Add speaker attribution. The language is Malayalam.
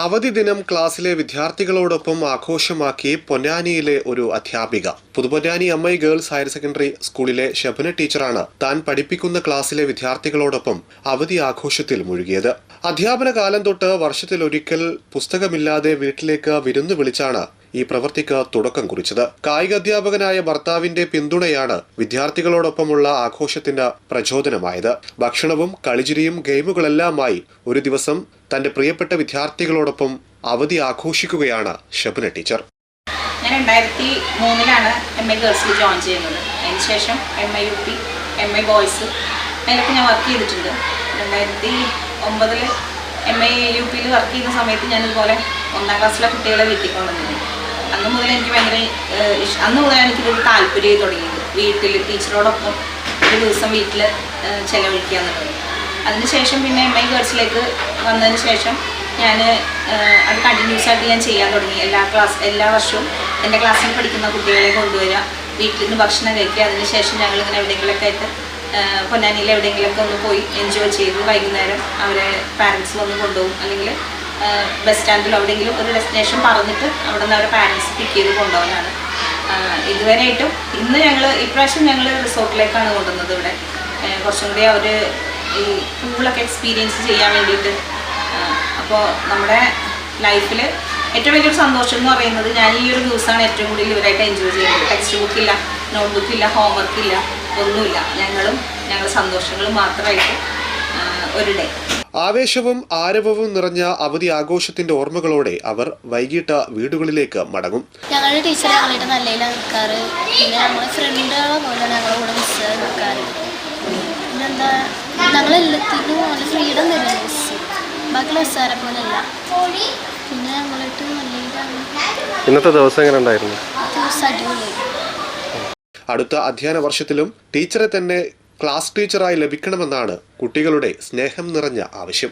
Speaker 1: അവധി ദിനം ക്ലാസ്സിലെ വിദ്യാർത്ഥികളോടൊപ്പം ആഘോഷമാക്കി പൊന്നാനിയിലെ ഒരു അധ്യാപിക. Puthuponnani I girls higher secondary സ്കൂളിലെ ശബന ടീച്ചറാണ് താൻ പഠിപ്പിക്കുന്ന ക്ലാസ്സിലെ വിദ്യാർത്ഥികളോടൊപ്പം അവധി ആഘോഷത്തിൽ മുഴുകിയത്. അധ്യാപന കാലം തൊട്ട് വർഷത്തിലൊരിക്കൽ പുസ്തകമില്ലാതെ വീട്ടിലേക്ക് വിരുന്നു വിളിച്ചാണ് ഈ പ്രവൃത്തിക്ക് തുടക്കം കുറിച്ചത്. കായിക അധ്യാപകനായ ഭർത്താവിന്റെ പിന്തുണയാണ് വിദ്യാർത്ഥികളോടൊപ്പമുള്ള ആഘോഷത്തിന് പ്രചോദനമായത്. ഭക്ഷണവും കളിചിരിയും ഗെയിമുകളെല്ലാമായി ഒരു ദിവസം തന്റെ പ്രിയപ്പെട്ട വിദ്യാർത്ഥികളോടൊപ്പം അവധി ആഘോഷിക്കുകയാണ് ഷബന ടീച്ചർ.
Speaker 2: ഞാൻ രണ്ടായിരത്തി മൂന്നിലാണ് എം എ ഗേൾസിൽ ജോയിൻ ചെയ്യുന്നത്. അതിനുശേഷം M A U P M A boys അതിലൊക്കെ ഞാൻ വർക്ക് ചെയ്തിട്ടുണ്ട്. രണ്ടായിരത്തി ഒമ്പതിൽ എം എ യു പിയിൽ വർക്ക് ചെയ്യുന്ന സമയത്ത് ഞാൻ ഇതുപോലെ ഒന്നാം ക്ലാസ്സിലെ കുട്ടികളെ വീട്ടിൽ കൊണ്ടുവന്നിരുന്നു. അന്ന് മുതൽ എനിക്ക് ഭയങ്കര അന്ന് മുതൽ എനിക്ക് എനിക്കിതൊരു താല്പര്യം തുടങ്ങിയത്. വീട്ടിൽ ടീച്ചറോടൊപ്പം ഒരു ദിവസം വീട്ടിൽ ചെലവഴിക്കുക എന്നുള്ളത് അതിനുശേഷം പിന്നെ എം ഐ ഗേൾസിലേക്ക് വന്നതിന് ശേഷം ഞാൻ അത് കണ്ടിന്യൂസ് ആയിട്ട് ഞാൻ ചെയ്യാൻ തുടങ്ങി. എല്ലാ ക്ലാസ് എല്ലാ വർഷവും എന്റെ ക്ലാസ്സിൽ പഠിക്കുന്ന കുട്ടികളെ കൊണ്ടുവരിക വീട്ടിൽ നിന്ന് ഭക്ഷണം കഴിക്കുക. അതിനുശേഷം ഞങ്ങളിങ്ങനെ എവിടെയെങ്കിലുമൊക്കെ ആയിട്ട് പൊന്നാനിയിൽ എവിടെയെങ്കിലുമൊക്കെ ഒന്ന് പോയി എൻജോയ് ചെയ്ത് വൈകുന്നേരം അവരെ പാരൻസ് വന്ന് കൊണ്ടുപോകും. അല്ലെങ്കിൽ ബസ് സ്റ്റാൻഡിൽ എവിടെയെങ്കിലും ഒരു ഡെസ്റ്റിനേഷൻ പറഞ്ഞിട്ട് അവിടെ നിന്ന് അവരെ പാരൻസ് പിക്ക് ചെയ്ത് കൊണ്ടുപോകാനാണ്. ഇതുവരെയായിട്ടും ഇന്ന് ഞങ്ങൾ ഇപ്രാവശ്യം ഞങ്ങൾ റിസോർട്ടിലേക്കാണ് കൊണ്ടുവന്നത് ഇവിടെ. കുറച്ചും കൂടി അവർ ഈ കൂളൊക്കെ എക്സ്പീരിയൻസ് ചെയ്യാൻ വേണ്ടിയിട്ട്. അപ്പോൾ നമ്മുടെ ലൈഫിൽ ഏറ്റവും വലിയൊരു സന്തോഷം എന്ന് പറയുന്നത് ഞാൻ ഈ ഒരു ദിവസമാണ് ഏറ്റവും കൂടുതൽ ഇവരായിട്ട് എൻജോയ് ചെയ്യുന്നത്. ടെക്സ്റ്റ് ബുക്കില്ല നോട്ട് ബുക്കില്ല ഹോംവർക്ക് ഇല്ല ഒന്നുമില്ല. ഞങ്ങളും ഞങ്ങളുടെ സന്തോഷങ്ങളും മാത്രമായിട്ട് ഒരു ഡേ
Speaker 1: ആവേശവും ആരവവും നിറഞ്ഞ അവധി ആഘോഷത്തിന്റെ ഓർമ്മകളോടെ അവർ വൈകിട്ട് വീടുകളിലേക്ക് മടങ്ങും.
Speaker 3: ഞങ്ങളുടെ ടീച്ചർ ഞങ്ങളുടെ നല്ല നിൽക്കാറ്. പിന്നെ ഞങ്ങൾ ഫ്രണ്ടുകളെ പോലെ ഞങ്ങളുടെ കൂടെ നിൽക്കാറ് പിന്നെന്താ? ഞങ്ങളെല്ലാത്തിനും നല്ല ഫ്രീഡം തരുന്നു. ബാക്കിയുള്ള മിസ്സാരെ പോലെയല്ല. പിന്നെ ഞങ്ങളായിട്ട് നല്ല
Speaker 4: ഇന്നത്തെ ദിവസം എങ്ങനെ ഉണ്ടായിരുന്നു?
Speaker 3: ദിവസം
Speaker 1: അടുത്ത അധ്യയന വർഷത്തിലും ടീച്ചറെ തന്നെ ക്ലാസ് ടീച്ചറായി ലഭിക്കണമെന്നാണ് കുട്ടികളുടെ സ്നേഹം നിറഞ്ഞ ആവശ്യം.